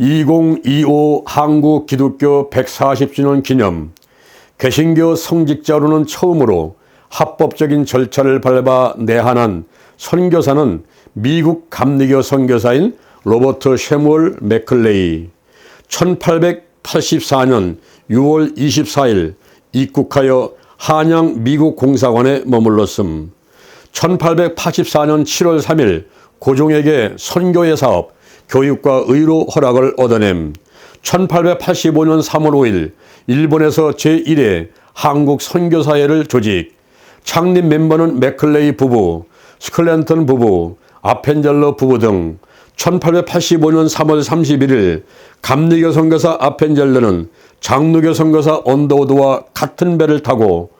2025 한국 기독교 140주년 기념 개신교 성직자로는 처음으로 합법적인 절차를 밟아 내한한 선교사는 미국 감리교 선교사인 로버트 쉐무얼 맥클레이. 1884년 6월 24일 입국하여 한양 미국 공사관에 머물렀음. 1884년 7월 3일 고종에게 선교의 사업, 교육과 의로 허락을 얻어냄. 1885년 3월 5일 일본에서 제1회 한국 선교사회를 조직. 창립 멤버는 맥클레이 부부, 스클랜턴 부부, 아펜젤러 부부 등 1885년 3월 31일 감리교 선교사 아펜젤러는 장로교 선교사 언더우드와 같은 배를 타고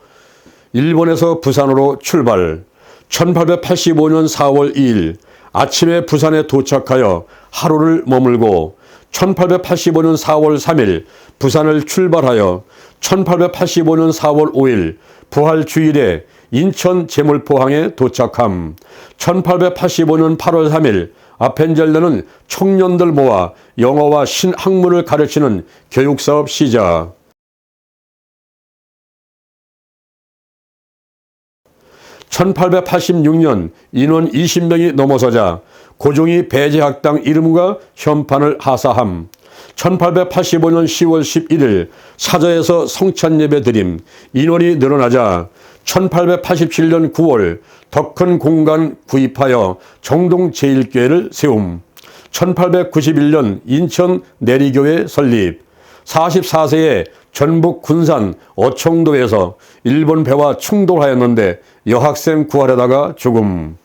일본에서 부산으로 출발. 1885년 4월 2일 아침에 부산에 도착하여 하루를 머물고 1885년 4월 3일 부산을 출발하여 1885년 4월 5일 부활 주일에 인천 제물포항에 도착함. 1885년 8월 3일 아펜젤러는 청년들 모아 영어와 신학문을 가르치는 교육사업 시작 1886년 인원 20명이 넘어서자 고종이 배제학당 이름과 현판을 하사함. 1885년 10월 11일 사저에서 성찬 예배 드림 인원이 늘어나자 1887년 9월 더 큰 공간 구입하여 정동 제1교회를 세움. 1891년 인천 내리교회 설립. 44세에 전북 군산 어청도에서 일본 배와 충돌하였는데 여학생 구하려다가 죽음.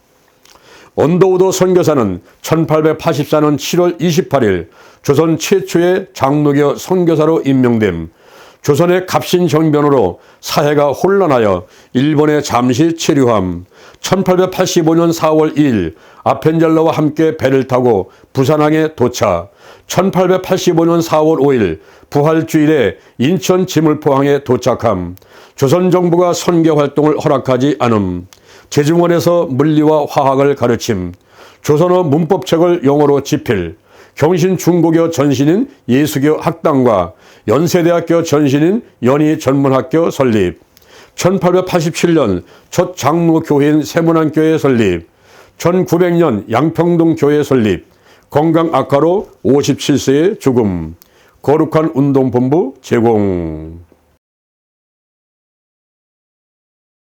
언더우드 선교사는 1884년 7월 28일 조선 최초의 장로교 선교사로 임명됨. 조선의 갑신 정변으로 사회가 혼란하여 일본에 잠시 체류함. 1885년 4월 2일 아펜젤러와 함께 배를 타고 부산항에 도착. 1885년 4월 5일 부활 주일에 인천 지물포항에 도착함. 조선 정부가 선교 활동을 허락하지 않음. 재중원에서 물리와 화학을 가르침. 조선어 문법책을 영어로 집필. 경신 중고교 전신인 예수교 학당과 연세대학교 전신인 연희 전문학교 설립. 1887년 첫 장로교회인 세문안교회 설립. 1900년 양평동 교회 설립. 건강 악화로 57세의 죽음. 거룩한 운동본부 제공.